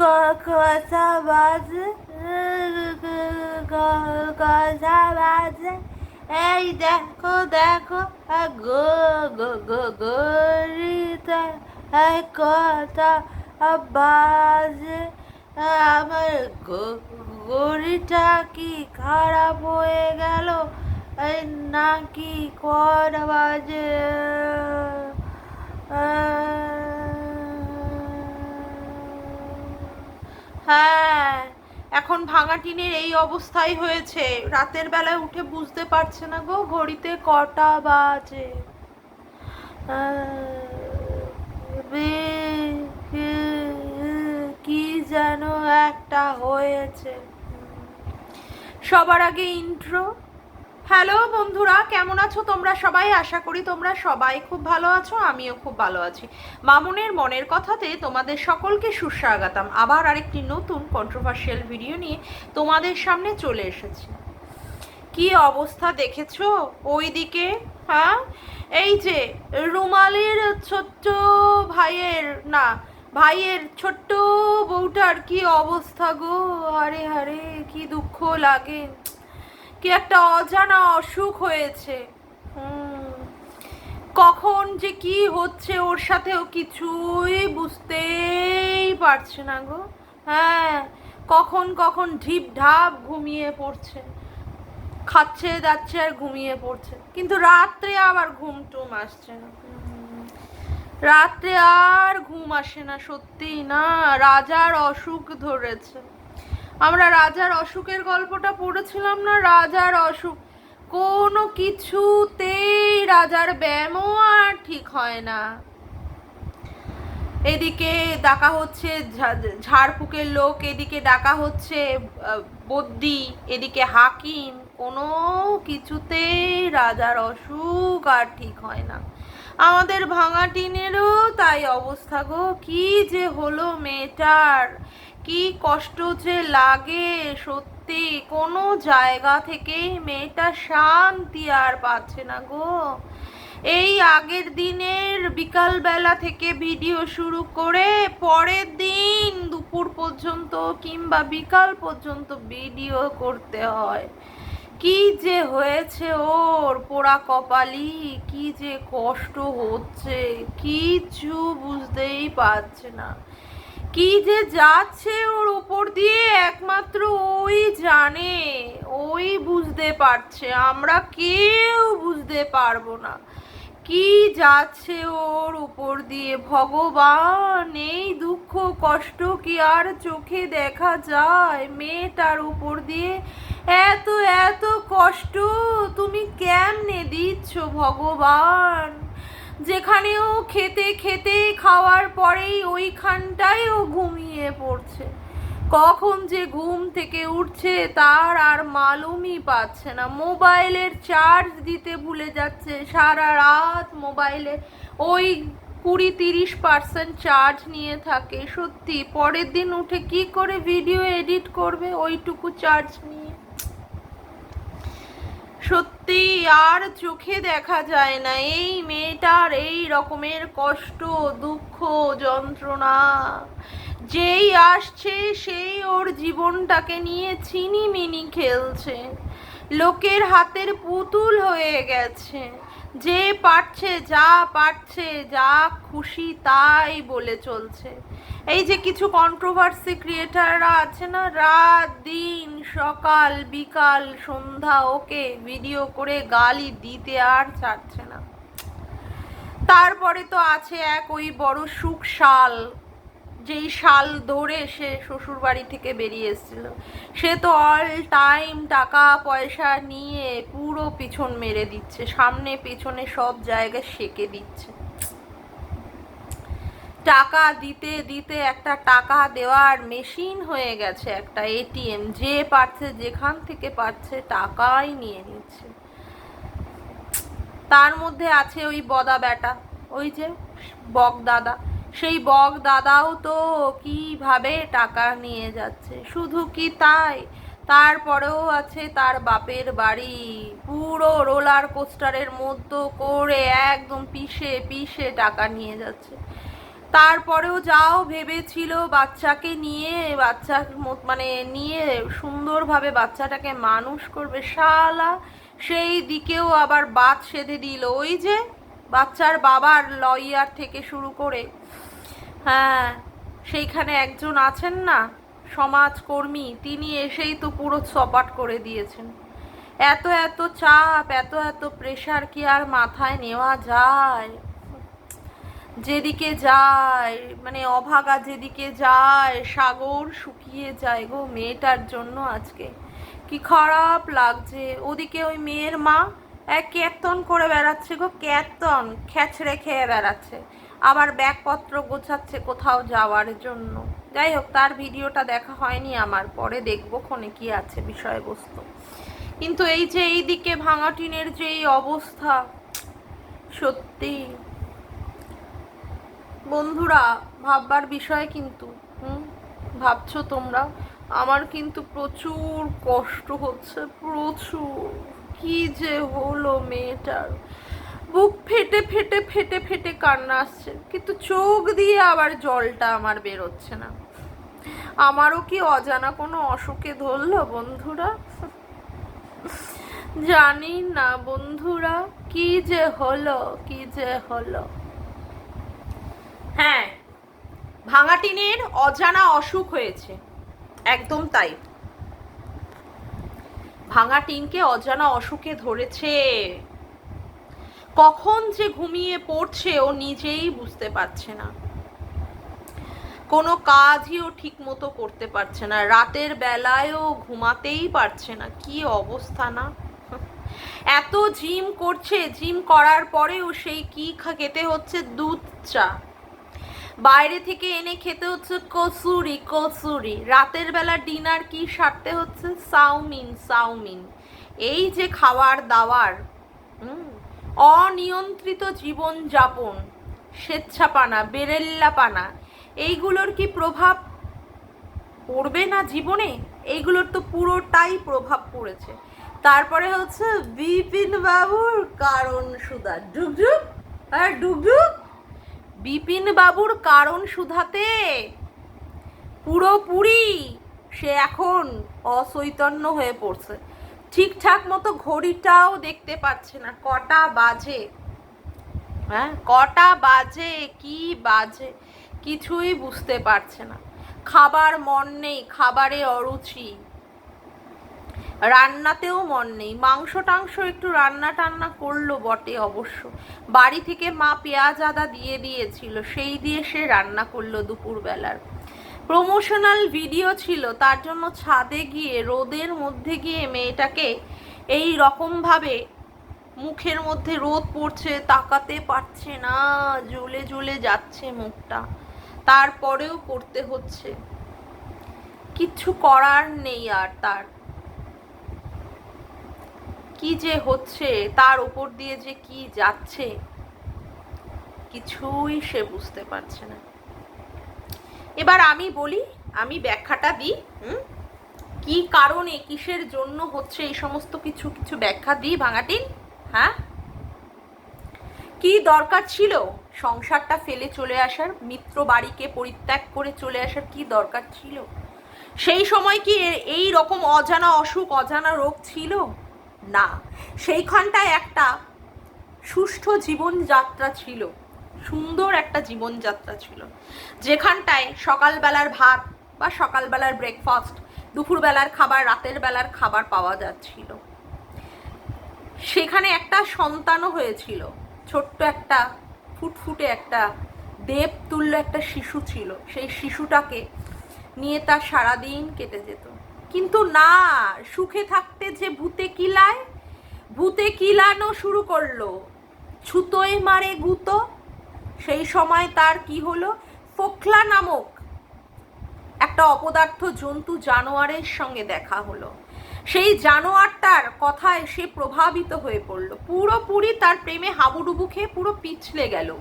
কথা বাজে কথা বাজে এই দেখো দেখো, গো গো গো গরিতা এই কথা বাজে। আমার গরিটা কি খারাপ হয়ে গেল? নাকি কটা বাজে? হ্যাঁ এখন ভাঙা টিনের এই অবস্থাই হয়েছে। রাতের বেলায় উঠে বুঝতে পারছে না গো, ঘড়িতে কটা বাজে। কি যেন একটা হয়েছে। সবার আগে ইন্ট্রো হ্যালো বন্ধুরা, কেমন আছো তোমরা সবাই? আশা করি তোমরা সবাই খুব ভালো আছো, আমিও খুব ভালো আছি। মামুনের মনের কথাতে তোমাদের সকলকে সুস্বাগতম। আবার আরেকটি নতুন কন্ট্রোভার্সিয়াল ভিডিও নিয়ে তোমাদের সামনে চলে এসেছি। কি অবস্থা দেখেছ ওইদিকে? হ্যাঁ? এই যে রুমালের ছোট্ট ভাইয়ের, না, ভাইয়ের ছোট্ট বউটার কি অবস্থা গো? আরে আরে, কি দুঃখ লাগে। কি একটা অজানা অসুখ হয়েছে। কখন যে কি হচ্ছে ওর সাথেও কিছুই বুঝতেই পারছে না গো। হ্যাঁ কখন কখন ঢিপ ঢাপ ঘুমিয়ে পড়ছে। খাচ্ছে, যাচ্ছে আর ঘুমিয়ে পড়ছে। কিন্তু রাত্রে আবার ঘুম টুম আসছে না। রাত্রে আর ঘুম আসে না সত্যি না। রাজার অসুখ ধরেছে। আমরা রাজার অসুখের গল্পটা পড়েছিলাম না? রাজার অসুখ। কোনো কিছুতেই রাজার ব্যায়ামও আর ঠিক হয় না। এদিকে ডাকা হচ্ছে ঝাড়ফুঁকের লোক, এদিকে ডাকা হচ্ছে বদ্যি এদিকে হাকিম। কোনো কিছুতেই রাজার অসুখ আর ঠিক হয় না। আমাদের ভাঙা টিনেরও তাই অবস্থা গো। কি যে হলো মেয়েটার? কি কষ্ট যে লাগে সত্যি, কোনো জায়গা থেকেই মেয়েটা শান্তি আর পাচ্ছে না গো। এই আগের দিনের বিকালবেলা থেকে ভিডিও শুরু করে পরের দিন দুপুর পর্যন্ত কিংবা বিকাল পর্যন্ত ভিডিও করতে হয়। কি যে হয়েছে ওর পোড়া কপালি, কি যে কষ্ট হচ্ছে, কিছু বুঝতেই পারছে না। কি যে যাচ্ছে ওর উপর দিয়ে? একমাত্র ওই জানে, ওই বুঝতে পারছে। আমরা কেউ বুঝতে পারব না। কি যাচ্ছে ওর উপর দিয়ে? ভগবান, এই দুঃখ, কষ্ট কি আর চোখে দেখা যায়? মেয়েটার উপর দিয়ে এত এত কষ্ট তুমি কেমনে দিচ্ছ ভগবান? যেখানে ও খেতে খেতে খাওয়ার পরেই ওইখানটায় ও ঘুমিয়ে পড়ছে। কখন যে ঘুম থেকে উঠছে তার আর মালুমই পাচ্ছে না। মোবাইলের চার্জ দিতে ভুলে যাচ্ছে। সারা রাত মোবাইলে ওই কুড়ি তিরিশ পার্সেন্ট চার্জ নিয়ে থাকে। সত্যি, পরের দিন উঠে কি করে ভিডিও এডিট করবে? ওইটুকু চার্জ নিয়ে সত্যি আর চোখে দেখা যায় না। এই মেয়েটার এই রকমের কষ্ট, দুঃখ, যন্ত্রণা, যেই আসছে সেই ওর জীবনটাকে নিয়ে চিনি মিনি খেলছে। লোকের হাতের পুতুল হয়ে গেছে। যে পারছে, যা পারছে, যা খুশি তাই বলে চলছে। এই যে কিছু কন্ট্রোভার্সি ক্রিয়েটাররা আছে না, রাত, দিন, সকাল, বিকাল, সন্ধ্যা, ওকে ভিডিও করে গালি দিতে আর ছাড়ছে না। তারপরে তো আছে এক ওই বড় সুখ শাল যেই শাল ধরে সে শ্বশুর বাড়ি থেকে বেরিয়ে এসেছিল। সে তো অল টাইম টাকা, পয়সা নিয়ে পুরো পিছন মেরে দিচ্ছে। সামনে, পেছনে সব জায়গায় সেকে দিচ্ছে। টাকা দিতে দিতে একটা টাকা দেওয়ার মেশিন হয়ে গেছে একটা এটিএম যে পারছে, যেখান থেকে পারছে টাকাই নিয়ে নিচ্ছে। তার মধ্যে আছে ওই বদা বেটা ওই যে বক দাদা। সেই বক দাদাও তো কীভাবে টাকা নিয়ে যাচ্ছে? শুধু কি তাই? তারপরেও আছে তার বাপের বাড়ি। পুরো রোলার কোস্টারের মধ্যে করে একদম পিষে পিষে টাকা নিয়ে যাচ্ছে। তারপরেও যাও ভেবেছিল বাচ্চাকে নিয়ে, বাচ্চা মানে নিয়ে সুন্দরভাবে বাচ্চাটাকে মানুষ করবে। শালা, সেই দিকেও আবার বাদ সেধে দিল। ওই যে বাচ্চার বাবার লয়ার থেকে শুরু করে হ্যাঁ সেইখানে একজন আছেন না? সমাজকর্মী, তিনি এসেই তো পুরো সপাট করে দিয়েছেন। এত এত চাপ, এত এত প্রেশার কি আর মাথায় নেওয়া যায়? যেদিকে যায় মানে অভাগা যেদিকে যায়, সাগর শুকিয়ে যায় গো মেয়েটার জন্য আজকে। কি খারাপ লাগছে। ওদিকে ওই মেয়ের মা এক কীর্তন করে বেড়াচ্ছে গো কীর্তন খ্যাচড়ে খেয়ে বেড়াচ্ছে। আবার ব্যাগপত্র গোছাচ্ছে কোথাও যাওয়ার জন্য। যাই হোক, তার ভিডিওটা দেখা হয়নি আমার, পরে দেখব ক্ষণে কি আছে বিষয়বস্তু। কিন্তু এই যে এই দিকে ভাঙা টিনের যে এই অবস্থা, সত্যি। বন্ধুরা, ভাববার বিষয় কিন্তু, হুম? ভাবছ তোমরা? আমার কিন্তু প্রচুর কষ্ট হচ্ছে, প্রচুর। কি যে হলো মেয়েটার। বুক ফেটে ফেটে ফেটে ফেটে কান্না আসছে। কিন্তু চোখ দিয়ে আবার জলটা আমার বেরোচ্ছে না। আমারও কি অজানা কোনো অসুখে ধরলো বন্ধুরা? জানি না বন্ধুরা, কি যে হলো, কি যে হলো। হ্যাঁ ভাঙা টিনের অজানা অসুখ হয়েছে। একদম তাই। ভাঙা টিনকে অজানা অসুখে ধরেছে। কখন যে ঘুমিয়ে পড়ছে ও নিজেই বুঝতে পারছে না। কোনো কাজই ও ঠিক মতো করতে পারছে না। রাতের বেলায়ও ঘুমাতেই পারছে না। কি অবস্থা না? এত জিম করছে জিম করার পরেও সেই কি খেতে হচ্ছে? দুধ চা। বাইরে থেকে এনে খেতে হচ্ছে কসুরি কসুরি। রাতের বেলা ডিনার কি সারতে হচ্ছে? Chow mein chow mein. এই যে খাওয়ার দাওয়ার হুম, অনিয়ন্ত্রিত জীবন যাপন, স্বেচ্ছাপানা, বেরেল্লাপানা, এইগুলোর কি প্রভাব পড়বে না জীবনে? এইগুলোর তো পুরোটাই প্রভাব পড়েছে। তারপরে হচ্ছে বিপিন বাবুর কারণ সুদা ডুগডুগ আর ডুগডুগ বিপিন বাবুর কারণ সুধাতে পুরোপুরি সে এখন অচৈতন্য হয়ে পড়ছে। ঠিকঠাক মতো ঘড়িটাও দেখতে পাচ্ছে না। কটা বাজে? হ্যাঁ কটা বাজে? কি বাজে? কিছুই বুঝতে পারছে না। খাবার মন নেই, খাবারে অরুচি। রান্নাতেও মন নেই। মাংস টাংস একটু রান্না টান্না করল বটে অবশ্য। বাড়ি থেকে মা পেঁয়াজ আদা দিয়ে দিয়েছিল, সেই দিয়ে সে রান্না করল দুপুরবেলার। প্রমোশনাল ভিডিও ছিল, তার জন্য ছাদে গিয়ে, রোদের মধ্যে গিয়ে মেয়েটাকে এই রকমভাবে মুখের মধ্যে রোদ পড়ছে, তাকাতে পারছে না, জ্বলে জ্বলে যাচ্ছে মুখটা। তারপরেও করতে হচ্ছে। কিচ্ছু করার নেই আর তার। কি যে হচ্ছে, তার উপর দিয়ে যে কি যাচ্ছে, কিছুই সে বুঝতে পারছে না। এবার আমি বলি, আমি ব্যাখ্যাটা দিই, হুম? কি কারণে, কিসের জন্য হচ্ছে এই সমস্ত কিছু কিছু ব্যাখ্যা দিই ভাঙাটিন হ্যাঁ? কি দরকার ছিল? সংসারটা ফেলে চলে আসার, মিত্র বাড়িকে পরিত্যাগ করে চলে আসার কি দরকার ছিল? সেই সময় কি এই রকম অজানা অসুখ, অজানা রোগ ছিল? না। সেইখানটায় একটা সুষ্ঠু জীবনযাত্রা ছিল। সুন্দর একটা জীবনযাত্রা ছিল। যেখানটায় সকালবেলার ভাত বা সকালবেলার ব্রেকফাস্ট দুপুরবেলার খাবার, রাতের বেলার খাবার পাওয়া যাচ্ছিল। সেখানে একটা সন্তানও হয়েছিল। ছোট্ট একটা, ফুটফুটে একটা দেব তুল্য একটা শিশু ছিল। সেই শিশুটাকে নিয়ে তার সারাদিন কেটে যেত। কিন্তু না, সুখে থাকতে যে ভূতে কিলায়, ভূতে কিলানো শুরু করল। ছুতোয় মারে গুতো সেই সময় তার কি হলো? ফোকলা নামক একটা অপদার্থ জন্তু জানোয়ারের সঙ্গে দেখা হলো। সেই জানোয়ারটার কথায় সে প্রভাবিত হয়ে পড়ল। পুরোপুরি তার প্রেমে হাবুডুবু খেয়ে পুরো পিছলে গেল।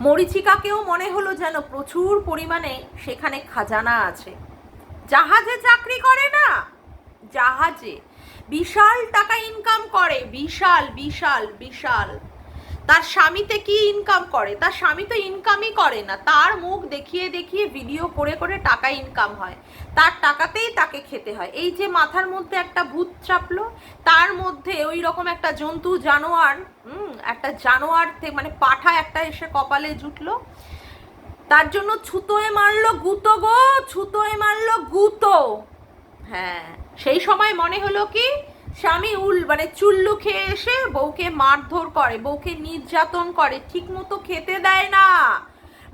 মরিচিকাকেও মনে হলো যেন প্রচুর পরিমাণে সেখানে খাজানা আছে। জাহাজে চাকরি করে না? জাহাজে। বিশাল টাকা ইনকাম করে। বিশাল বিশাল বিশাল। তার স্বামীতে কি ইনকাম করে? তার স্বামী তো ইনকামই করে না। তার মুখ দেখিয়ে দেখিয়ে ভিডিও করে করে টাকা ইনকাম হয়। তার টাকাতেই তাকে খেতে হয়। এই যে মাথার মধ্যে একটা ভূত চাপলো, তার মধ্যে ওই রকম একটা জন্তু, জানোয়ার একটা জানোয়ার মানে পাঠা একটা এসে কপালে জুটলো। তার জন্য ছুতোয় মারলো গুতো গো, ছুতোয় মারলো গুতো। হ্যাঁ সেই সময় মনে হলো কি স্বামী উল মানে চুল্লু খেয়ে এসে বউকে মারধর করে, বউকে নির্যাতন করে ঠিক মতো খেতে দেয় না।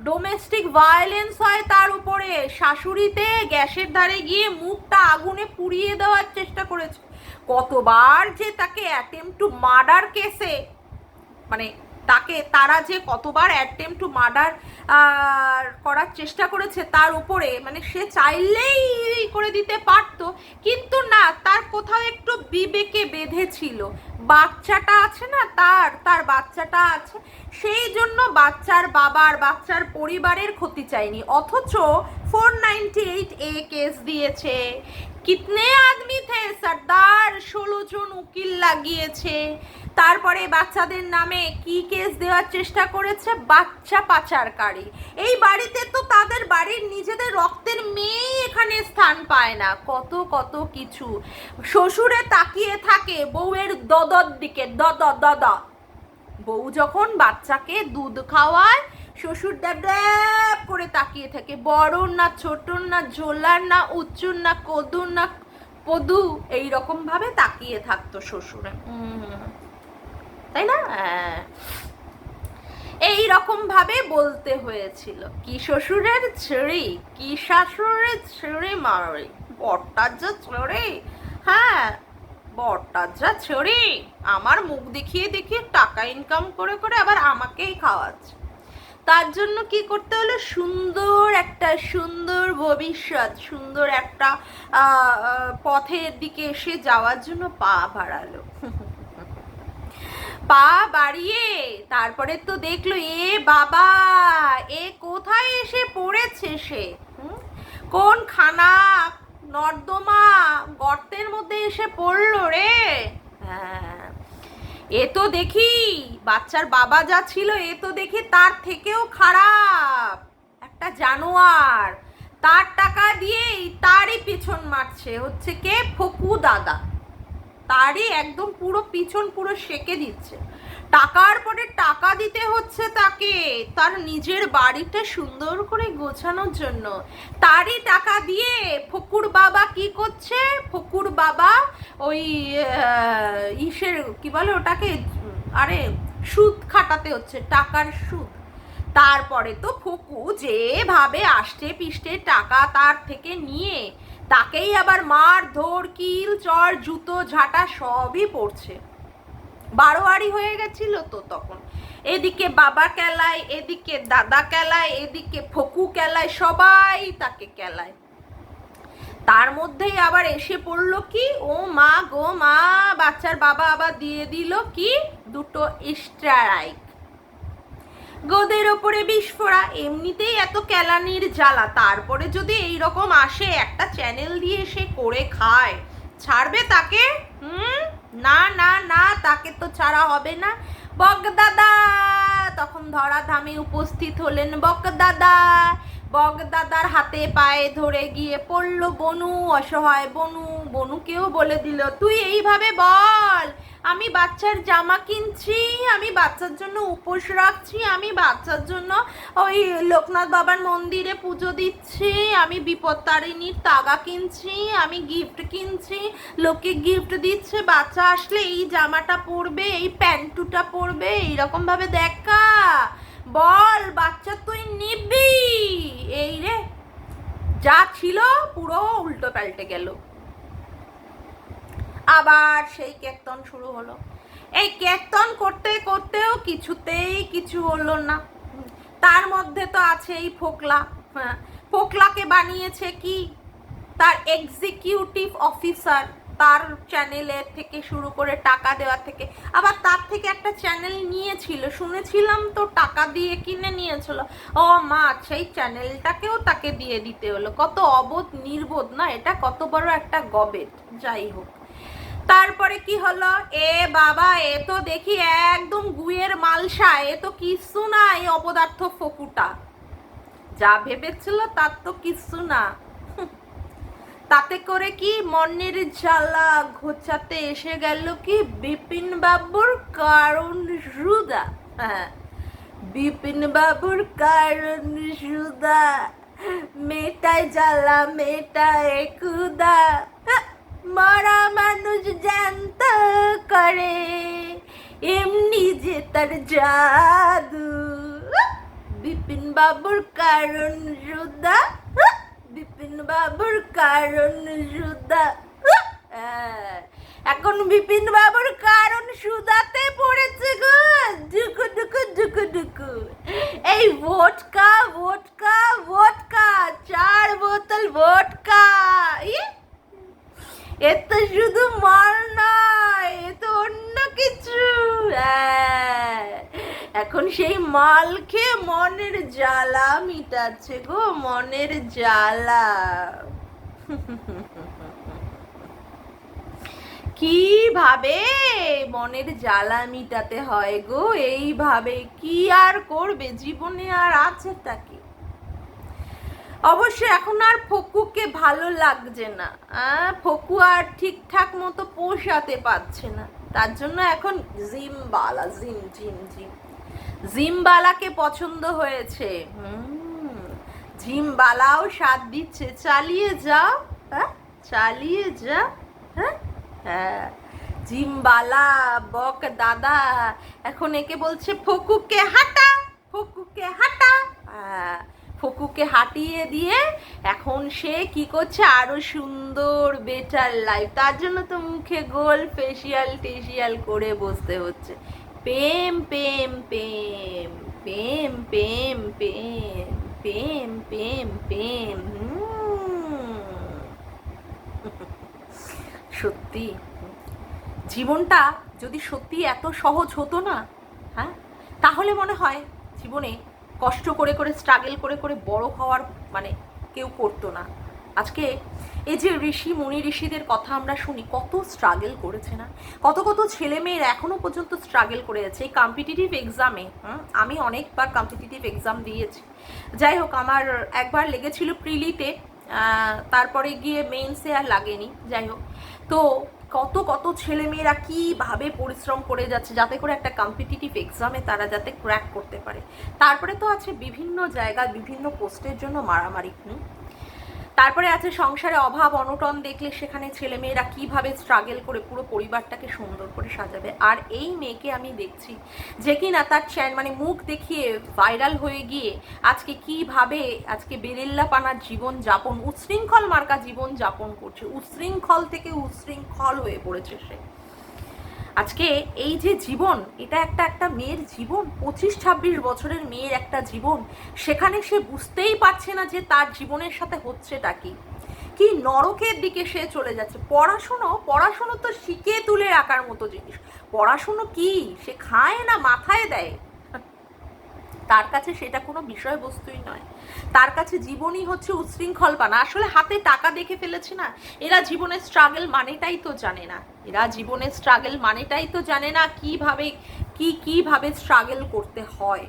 ডোমেস্টিক ভায়োলেন্স হয় তার উপরে। শাশুড়িতে গ্যাসের ধারে গিয়ে মুখটা আগুনে পুড়িয়ে দেওয়ার চেষ্টা করেছে। কতবার যে তাকে অ্যাটেম্প টু মার্ডার কেসে মানে তাকে, তারা যে কতবার অ্যাটেম্প টু মার্ডার করার চেষ্টা করেছে তার উপরে মানে সে চাইলেই করে দিতে পারতো, কিন্তু না, তার কোথাও একটু বিবেকে বেঁধেছিল। বাচ্চাটা আছে না তার তার বাচ্চাটা আছে, সেই জন্য বাচ্চার বাবার বাচ্চার পরিবারের ক্ষতি চাইনি। অথচ four ninety eight A case দিয়েছে। কিতনে আদমি থে? সর্দার, ষোলো জন উকিল লাগিয়েছে। তারপরে বাচ্চাদের নামে কি কেস দেওয়ার চেষ্টা করেছে? বাচ্চা পাচারকারী। এই বাড়িতে তো তাদের বাড়ির নিজেদের রক্তের মেয়েই এখানে স্থান পায় না। কত কত কিছু। শ্বশুরে তাকিয়ে থাকে বউয়ের দদর দিকে, দদ দদ বউ যখন বাচ্চাকে দুধ খাওয়ায়, শ্বশুর ড্যাব করে তাকিয়ে থাকে। বড় না ছোট না ঝোলার না উচ্চুর না কদুর না পদু এইরকম ভাবে তাকিয়ে থাকতো শ্বশুরে। তাই না। এই রকম ভাবে বলতে হয়েছিল। কি শ্বশুরের ছেড়ি কি শাশুড়ের ছেড়ে মারি বরটার যা ছেড়ে হ্যাঁ বরটার যা ছেড়ে আমার মুখ দেখিয়ে দেখিয়ে টাকা ইনকাম করে করে আবার আমাকেই খাওয়াচ্ছে। তার জন্য কি করতে হলো? সুন্দর একটা, সুন্দর ভবিষ্যৎ, সুন্দর একটা পথের দিকে এসে যাওয়ার জন্য পা বাড়ালো। পা বাড়িয়ে তারপরে তো দেখল, এ বাবা, এ কোথায় এসে পড়েছে সে? কোন খানা নর্দমা গর্তের মধ্যে এসে পড়ল রে? হ্যাঁ। এ তো দেখি, বাচ্চার বাবা যা ছিল, এ তো দেখি তার থেকেও খারাপ। একটা জানোয়ার, তার টাকা দিয়েই তারই পিছন মারছে। হচ্ছে কে? ফকু দাদা। তারই একদম পুরো পিছন পুরো সেকে দিচ্ছে। টাকার পরে টাকা দিতে হচ্ছে তাকে, তার নিজের বাড়িটা সুন্দর করে গোছানোর জন্য। তারই টাকা দিয়ে ফকুর বাবা কি করছে? ফকুর বাবা ওই ইসের কি বলে ওটাকে, আরে, সুদ খাটাতে হচ্ছে, টাকার সুদ। তারপরে তো ফকু যেভাবে আষ্টে পিষ্টে টাকা তার থেকে নিয়ে তাকেই আবার মার, ধর, কিল, চর, জুতো, ঝাঁটা সবই পড়ছে। বারোয়ারি হয়ে গেছিল তো তখন। এদিকে বাবা কেলায়, এদিকে দাদা কেলায়, এদিকে ফকু কেলায়, সবাই তাকে কেলায়। তার মধ্যেই আবার এসে পড়ল কি, ও মা গো মা, বাচ্চার বাবা আবার দিয়ে দিল কি, দুটো স্ট্রাইক গোদের ওপরে বিস্ফোরা, এমনিতেই এত ক্যালানির জ্বালা। তারপরে যদি এই রকম আসে, একটা চ্যানেল দিয়ে সে করে খায়, ছাড়বে তাকে? হুম? না না না, তাকে তো ছাড়া হবে না। বক দাদা তখন ধরাধামে উপস্থিত হলেন বক দাদা বক দাদার হাতে পায়ে ধরে গিয়ে পড়ল বনু, অসহায় বনু। বনুকেও বলে দিল, তুই এইভাবে বল, আমি বাচ্চার জামা কিনছি, আমি বাচ্চার জন্য উপোস রাখছি, আমি বাচ্চার জন্য ওই লোকনাথ বাবার মন্দিরে পুজো দিচ্ছি, আমি বিপত্তারিণীর তাগা কিনছি, আমি গিফট কিনছি, লোকে গিফট দিচ্ছে, বাচ্চা আসলে এই জামাটা পরবে, এই প্যান্টুটা পরবে এইরকম ভাবে দেখা। বল, বাচ্চা তুই নিবি। এই রে, যা ছিল পুরো উল্টো পাল্টে গেল। আবার সেই কীর্তন শুরু হলো। এই কীর্তন করতে করতেও কিছুতেই কিছু হলো না। তার মধ্যে তো আছে এই ফোকলা। হ্যাঁ ফোকলাকে বানিয়েছে কি? তার এক্সিকিউটিভ অফিসার তার চ্যানেলের থেকে শুরু করে টাকা দেওয়া থেকে, আবার তার থেকে একটা চ্যানেল নিয়েছিল, শুনেছিলাম তো টাকা দিয়ে কিনে নিয়েছিল। ও মা, সেই চ্যানেলটাকেও তাকে দিয়ে দিতে হলো। কত অবোধ, নির্বোধ না, এটা কত বড় একটা গবেট, যাই হোক। তারপরে কি হলো? এ বাবা, এ তো দেখি একদম গুয়ের মালসা, এ তো কিচ্ছু না এই অপদার্থ ফকুটা। যা ভেবেছিল তার তো কিচ্ছু না। তাতে করে কি মনের জ্বালা ঘোচাতে এসে গেল কি বিপিন বাবুর কারণ সুদা? হ্যাঁ বিপিন বাবুর কারণ সুদা। মেটায় জ্বালা, মেটায় কুদা মরা মানুষ জ্যান্ত করে, এমনি যে তার জাদু। বিপিন বাবুর কারণ বিপিন বাবুর কারণ সুদা। এখন বিপিন বাবুর কারণ সুদাতে পড়েছে গো। ডুকু ডুকু ডুকু ডুকু এই ভোটকা ভোটকা ভোটকা চার বোতল ভোটকা। এ তো শুধু মাল নয় এ তো অন্য কিছু। হ্যাঁ, এখন সেই মাল খেয়ে মনের জ্বালা মিটাচ্ছে গো, মনের জ্বালা। কীভাবে মনের জ্বালা মিটাতে হয় গো? এইভাবে কি আর করবে? জীবনে আর আছে কি অবশ্য এখন আর ফকুকে ভালো লাগছে না। ফকু আর ঠিকঠাক মতো পোষাতে পারছে না। তার জন্য এখন জিমবালা জিম জিম জিম। জিমবালাকে পছন্দ হয়েছে। জিমবালাও সাথ দিচ্ছে। চালিয়ে যাও হ্যাঁ? চালিয়ে যাও হ্যাঁ? হ্যাঁ। জিমবালা, বক দাদা, এখন একে বলছে ফকুকে হাঁটা ফকুকে হাঁটা। হ্যাঁ ফকুকে হাঁটিয়ে দিয়ে এখন সে কি করছে? আরও সুন্দর বেটার লাইফ তার জন্য তো মুখে গোল ফেসিয়াল টেসিয়াল করে বসতে হচ্ছে। প্রেম প্রেম প্রেম প্রেম প্রেম প্রেম প্রেম প্রেম প্রেম সত্যি। জীবনটা যদি সত্যি এত সহজ হতো না হ্যাঁ? তাহলে মনে হয় জীবনে কষ্ট করে করে স্ট্রাগল করে করে বড় হওয়ার মানে কেউ করতো না। আজকে এই যে ঋষি, মুনি ঋষিদের কথা আমরা শুনি, কত স্ট্রাগল করেছে না? কত কত ছেলে মেয়ের এখনও পর্যন্ত স্ট্রাগল করে যাচ্ছে এই কম্পিটিটিভ এক্সামে আমি অনেকবার কম্পিটিটিভ এক্সাম দিয়েছি। যাই হোক, আমার একবার লেগেছিল প্রিলিতে তারপরে গিয়ে মেইনসে আর লাগেনি, যাই হোক। তো কত কত ছেলেমেয়েরা কীভাবে পরিশ্রম করে যাচ্ছে, যাতে করে একটা কম্পিটিটিভ এক্সামে তারা যাতে ক্র্যাক করতে পারে। তারপরে তো আছে বিভিন্ন জায়গায় বিভিন্ন পোস্টের জন্য মারামারি তারপরে আছে সংসারে অভাব, অনটন, দেখলে সেখানে ছেলেমেয়েরা কীভাবে স্ট্রাগেল করে পুরো পরিবারটাকে সুন্দর করে সাজাবে। আর এই মেয়েকে আমি দেখছি যে কিনা তার চ্যান মানে মুখ দেখিয়ে ভাইরাল হয়ে গিয়ে আজকে কীভাবে আজকে বেরেল্লা পানার জীবন যাপন, উচ্ছৃঙ্খল মার্কা জীবন যাপন করছে। উচ্ছৃঙ্খল থেকে উচ্ছৃঙ্খল হয়ে পড়েছে সে। আজকে এই যে জীবন, এটা একটা একটা মেয়ের জীবন, পঁচিশ, ছাব্বিশ বছরের মেয়ের একটা জীবন, সেখানে সে বুঝতেই পারছে না যে তার জীবনের সাথে হচ্ছেটা কি। কি নরকের দিকে সে চলে যাচ্ছে। পড়াশুনো পড়াশুনো তো শিখে তুলে রাখার মতো জিনিস। পড়াশুনো কি? সে খায় না মাথায় দেয়? তার কাছে সেটা কোনো বিষয়বস্তুই নয়। তার কাছে জীবনই হচ্ছে উচ্ছৃঙ্খল পানা আসলে হাতে টাকা দেখে ফেলেছে না? এরা জীবনের স্ট্রাগল মানেটাই তো জানে না। এরা জীবনের স্ট্রাগল মানেটাই তো জানে না কীভাবে, কি কীভাবে স্ট্রাগল করতে হয়।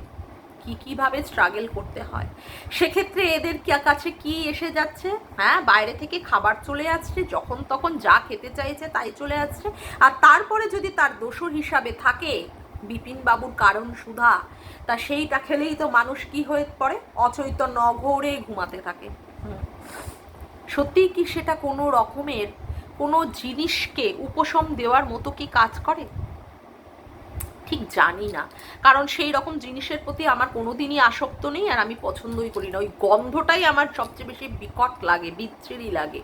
কি কীভাবে স্ট্রাগল করতে হয়। সেক্ষেত্রে এদের কাছে কি এসে যাচ্ছে? হ্যাঁ বাইরে থেকে খাবার চলে আসছে, যখন তখন যা খেতে চাইছে তাই চলে আসছে। আর তারপরে যদি তার দোষর হিসাবে থাকে বিপিন বাবুর কারণ সুধা তা সেইটা খেলেই তো মানুষ কি হয়ে পড়ে অচৈতন্য অঘোরে ঘুমাতে থাকে। সত্যিই কি সেটা কোনো রকমের কোনো জিনিসকে উপশম দেওয়ার মতো কি কাজ করে ঠিক জানি না। কারণ সেই রকম জিনিসের প্রতি আমার কোনোদিনই আসক্ত নেই আর আমি পছন্দই করি না। ওই গন্ধটাই আমার সবচেয়ে বেশি বিকট লাগে, বিচ্ছিরি লাগে।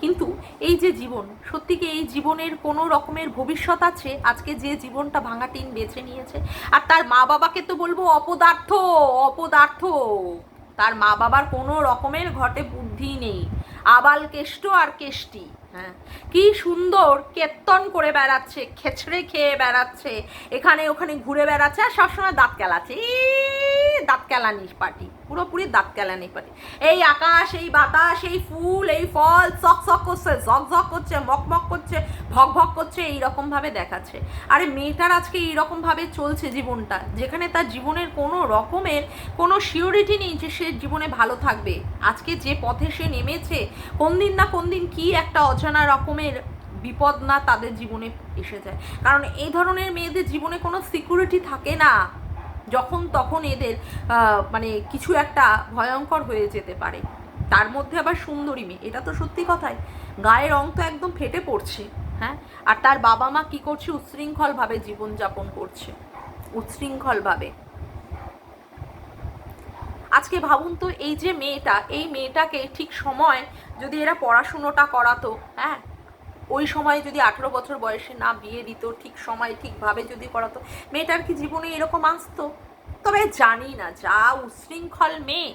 কিন্তু এই যে জীবন, সত্যি কি এই জীবনের কোনো রকমের ভবিষ্যৎ আছে? আজকে যে জীবনটা ভাঙা টিন বেছে নিয়েছে। আর তার মা বাবাকে তো বলব অপদার্থ অপদার্থ। তার মা বাবার কোনো রকমের ঘটে বুদ্ধি নেই। আবাল কেষ্ট আর কেষ্টি। হ্যাঁ। কি সুন্দর কেত্তন করে বেড়াচ্ছে খেচড়ে খেয়ে বেড়াচ্ছে, এখানে ওখানে ঘুরে বেড়াচ্ছে আর সবসময় দাঁত কেলাচ্ছে। দাঁত কেলানিস পার্টি। পুরোপুরি দাঁত কেলানি পারে এই আকাশ, এই বাতাস, এই ফুল, এই ফল চক চক করছে, ঝক ঝক করছে, মক মক করছে, ভক ভক করছে, এইরকমভাবে দেখাচ্ছে। আরে মেয়েটার আজকে এইরকমভাবে চলছে জীবনটা, যেখানে তার জীবনের কোনো রকমের কোনো সিওরিটি নেই যে সে জীবনে ভালো থাকবে। আজকে যে পথে সে নেমেছে, কোন দিন না কোন দিন কি একটা অজানা রকমের বিপদ না তাদের জীবনে এসে যায়। কারণ এই ধরনের মেয়েদের জীবনে কোনো সিকিউরিটি থাকে না। যখন তখন এদের মানে কিছু একটা ভয়ঙ্কর হয়ে যেতে পারে। তার মধ্যে আবার সুন্দরী মেয়ে, এটা তো সত্যি কথাই। গায়ের রং তো একদম ফেটে পড়ছে হ্যাঁ? আর তার বাবা মা কি করছে? উচ্ছৃঙ্খলভাবে জীবনযাপন করছে। উচ্ছৃঙ্খলভাবে। আজকে ভাবুন তো, এই যে মেয়েটা, এই মেয়েটাকে ঠিক সময় যদি এরা পড়াশুনোটা করাতো হ্যাঁ? ওই সময় যদি আঠেরো বছর বয়সে না বিয়ে দিত, ঠিক সময় ঠিকভাবে যদি করাতো, মেয়েটার কি জীবনে এরকম আসতো? তবে জানি না, যা উশৃঙ্খল মেয়ে,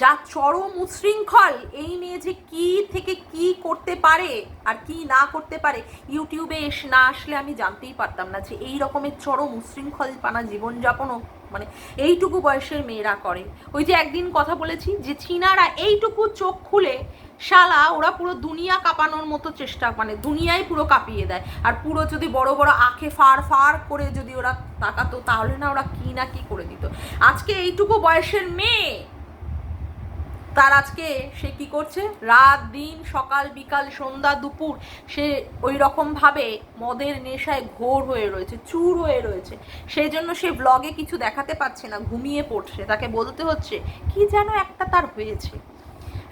যা চরম উশৃঙ্খল, এই মেয়ে যে কি থেকে কি করতে পারে আর কি না করতে পারে, ইউটিউবে এসে না আসলে আমি জানতেই পারতাম না যে এই রকমের চরম উশৃঙ্খল পানা জীবনযাপনও মানে এইটুকু বয়সের মেয়েরা করে। ওই যে একদিন কথা বলেছি যে চীনারা এইটুকু চোখ খুলে, শালা, ওরা পুরো দুনিয়া কাঁপানোর মতো চেষ্টা মানে দুনিয়াই পুরো কাঁপিয়ে দেয়। আর পুরো যদি বড় বড় আঁখে ফার ফার করে যদি ওরা তাকাতো, তাহলে না ওরা কী না কি করে দিত। আজকে এইটুকু বয়সের মেয়ে তার আজকে সে কি করছে? রাত, দিন, সকাল, বিকাল, সন্ধ্যা, দুপুর সে ওই রকমভাবে মদের নেশায় ঘোর হয়ে রয়েছে, চুর হয়ে রয়েছে। সেই জন্য সে ব্লগে কিছু দেখাতে পারছে না, ঘুমিয়ে পড়ছে। তাকে বলতে হচ্ছে, কি যেন একটা তার হয়েছে?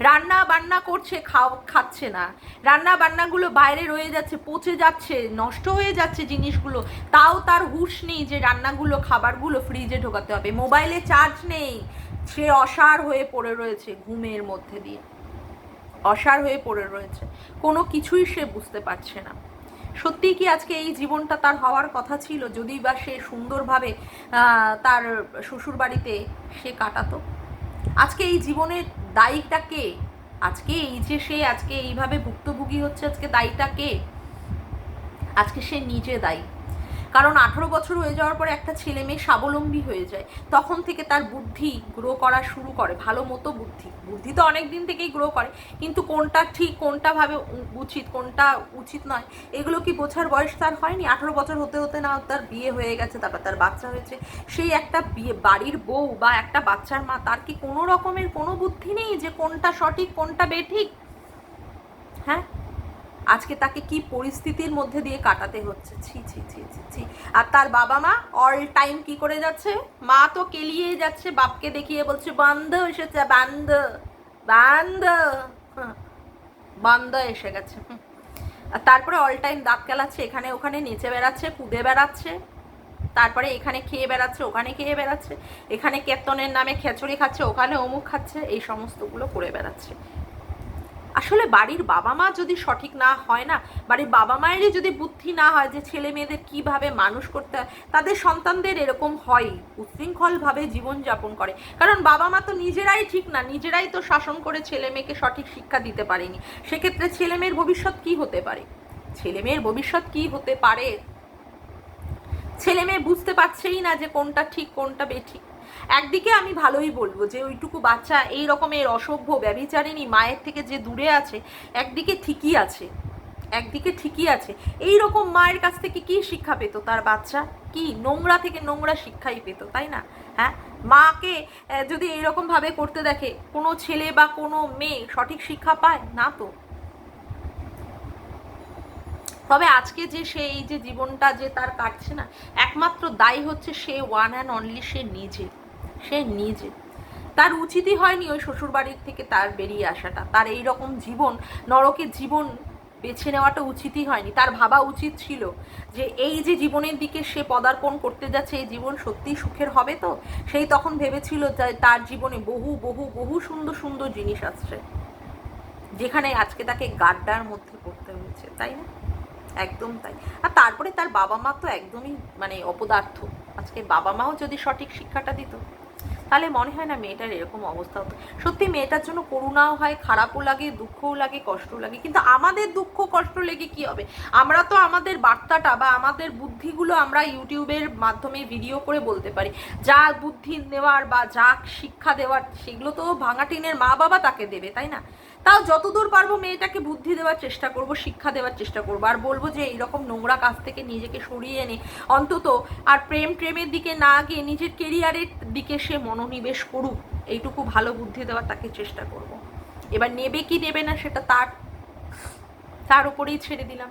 রান্না বান্না করছে, খাও, খাচ্ছে না। রান্না বান্নাগুলো বাইরে রয়ে যাচ্ছে, পচে যাচ্ছে, নষ্ট হয়ে যাচ্ছে জিনিসগুলো। তাও তার হুঁশ নেই যে রান্নাগুলো, খাবারগুলো ফ্রিজে ঢোকাতে হবে। মোবাইলে চার্জ নেই। সে অসার হয়ে পড়ে রয়েছে ঘুমের মধ্যে দিয়ে। অসার হয়ে পড়ে রয়েছে। কোনো কিছুই সে বুঝতে পারছে না। সত্যি কি আজকে এই জীবনটা তার হওয়ার কথা ছিল? যদি বা সে সুন্দরভাবে তার শ্বশুর বাড়িতে সে কাটাতো? আজকে এই জীবনের দায়ীটা কে? আজকে এই যে সে, আজকে এইভাবে ভুক্তভোগী হচ্ছে, আজকে দায়ীটা কে? আজকে সে নিজে দায়ী। কারণ আঠেরো বছর হয়ে যাওয়ার পরে একটা ছেলে মেয়ে স্বাবলম্বী হয়ে যায়, তখন থেকে তার বুদ্ধি গ্রো করা শুরু করে, ভালো মতো বুদ্ধি। বুদ্ধি তো অনেক দিন থেকেই গ্রো করে, কিন্তু কোনটা ঠিক, কোনটা ভাবে উচিত, কোনটা উচিত নয়, এগুলো কি বোঝার বয়স তার হয়নি? আঠেরো বছর হতে হতে না তার বিয়ে হয়ে গেছে, তারপর তার বাচ্চা হয়েছে। সেই একটা বিয়ে, বাড়ির বউ বা একটা বাচ্চার মা, তার কি কোনো রকমের কোনো বুদ্ধি নেই যে কোনটা সঠিক, কোনটা বেঠিক? হ্যাঁ? আজকে তাকে কি পরিস্থিতির মধ্যে দিয়ে কাটাতে হচ্ছে? ছি ছি ছি ছি ছি। আর তার বাবা মা অল টাইম কি করে যাচ্ছে? মা তো কেলিয়ে যাচ্ছে, বাপকে দেখিয়ে বলছে, বান্ধ এসেছে, বান্ধ বান্ধ। বান্ধ এসে গেছে। আর তারপরে অল টাইম দাঁত কেলাচ্ছে, এখানে ওখানে নেচে বেড়াচ্ছে কুদে বেড়াচ্ছে। তারপরে এখানে খেয়ে বেড়াচ্ছে, ওখানে খেয়ে বেড়াচ্ছে। এখানে কেতনের নামে খেচড়ি খাচ্ছে, ওখানে অমুক খাচ্ছে, এই সমস্তগুলো করে বেড়াচ্ছে। আসলে বাড়ির বাবা মা যদি সঠিক না হয় না, বাড়ির বাবা মায়েরই যদি বুদ্ধি না হয় যে ছেলে মেয়েদের কীভাবে মানুষ করতে হয়, তাদের সন্তানদের এরকম হয় উচ্ছৃঙ্খলভাবে জীবনযাপন করে। কারণ বাবা মা তো নিজেরাই ঠিক না, নিজেরাই তো শাসন করে ছেলে মেয়েকে সঠিক শিক্ষা দিতে পারেনি। সেক্ষেত্রে ছেলে মেয়ের ভবিষ্যৎ কি হতে পারে? ছেলে মেয়ের ভবিষ্যৎ কি হতে পারে? ছেলে মেয়ে বুঝতে পারছেই না যে কোনটা ঠিক, কোনটা বেঠিক। একদিকে আমি ভালোই বলব যে ওইটুকু বাচ্চা এই রকমের অসভ্য ব্যবিচারিণী মায়ের থেকে যে দূরে আছে, একদিকে ঠিকই আছে, একদিকে ঠিকই আছে। এই রকম মায়ের কাছ থেকে কি শিক্ষা পেত তার বাচ্চা? কি? নোংরা থেকে নোংরা শিক্ষাই পেত, তাই না? হ্যাঁ? মাকে যদি এইরকম ভাবে করতে দেখে, কোনো ছেলে বা কোনো মেয়ে সঠিক শিক্ষা পায়? না তো। তবে আজকে যে সে, এই যে জীবনটা যে তার কাটছে না, একমাত্র দায়ী হচ্ছে সে ওয়ান অ্যান্ড অনলি সে নিজে। সে নিজে। তার উচিতই হয়নি ওই শ্বশুরবাড়ির থেকে তার বেরিয়ে আসাটা। তার এই রকম জীবন নরকের জীবন বেছে নেওয়াটা উচিতই হয়নি। তার ভাবা উচিত ছিল যে এই যে জীবনের দিকে সে পদার্পণ করতে যাচ্ছে, এই জীবন সত্যিই সুখের হবে তো? সেই তখন ভেবেছিল যে তার জীবনে বহু বহু বহু সুন্দর সুন্দর জিনিস আসছে, যেখানে আজকে তাকে গাড্ডার মধ্যে পড়তে হয়েছে, তাই না? একদম তাই। আর তারপরে তার বাবা মা তো একদমই মানে অপদার্থ। আজকে বাবা মাও যদি সঠিক শিক্ষাটা দিত তাহলে মনে হয় না মেয়েটার এরকম অবস্থা হতো। সত্যি মেয়েটার জন্য করুণাও হয়, খারাপও লাগে, দুঃখও লাগে কষ্ট লাগে। কিন্তু আমাদের দুঃখ, কষ্ট লেগে কি হবে? আমরা তো আমাদের বার্তাটা বা আমাদের বুদ্ধিগুলো আমরা ইউটিউবের মাধ্যমে ভিডিও করে বলতে পারি। যা বুদ্ধি নেওয়ার বা যা শিক্ষা দেওয়ার, সেগুলো তো ভাঙাটিনের মা বাবা তাকে দেবে, তাই না? তাও যতদূর পারব মেয়েটাকে বুদ্ধি দেওয়ার চেষ্টা করব, শিক্ষা দেওয়ার চেষ্টা করব আর বলব যে এইরকম নোংরা কাজ থেকে নিজেকে সরিয়ে এনে, অন্তত আর প্রেম প্রেমের দিকে না গিয়ে নিজের কেরিয়ারের দিকে সে মনোনিবেশ করুক, এইটুকু ভালো বুদ্ধি দেওয়ার তাকে চেষ্টা করব। এবার নেবে কি নেবে না সেটা তার তার উপরেই ছেড়ে দিলাম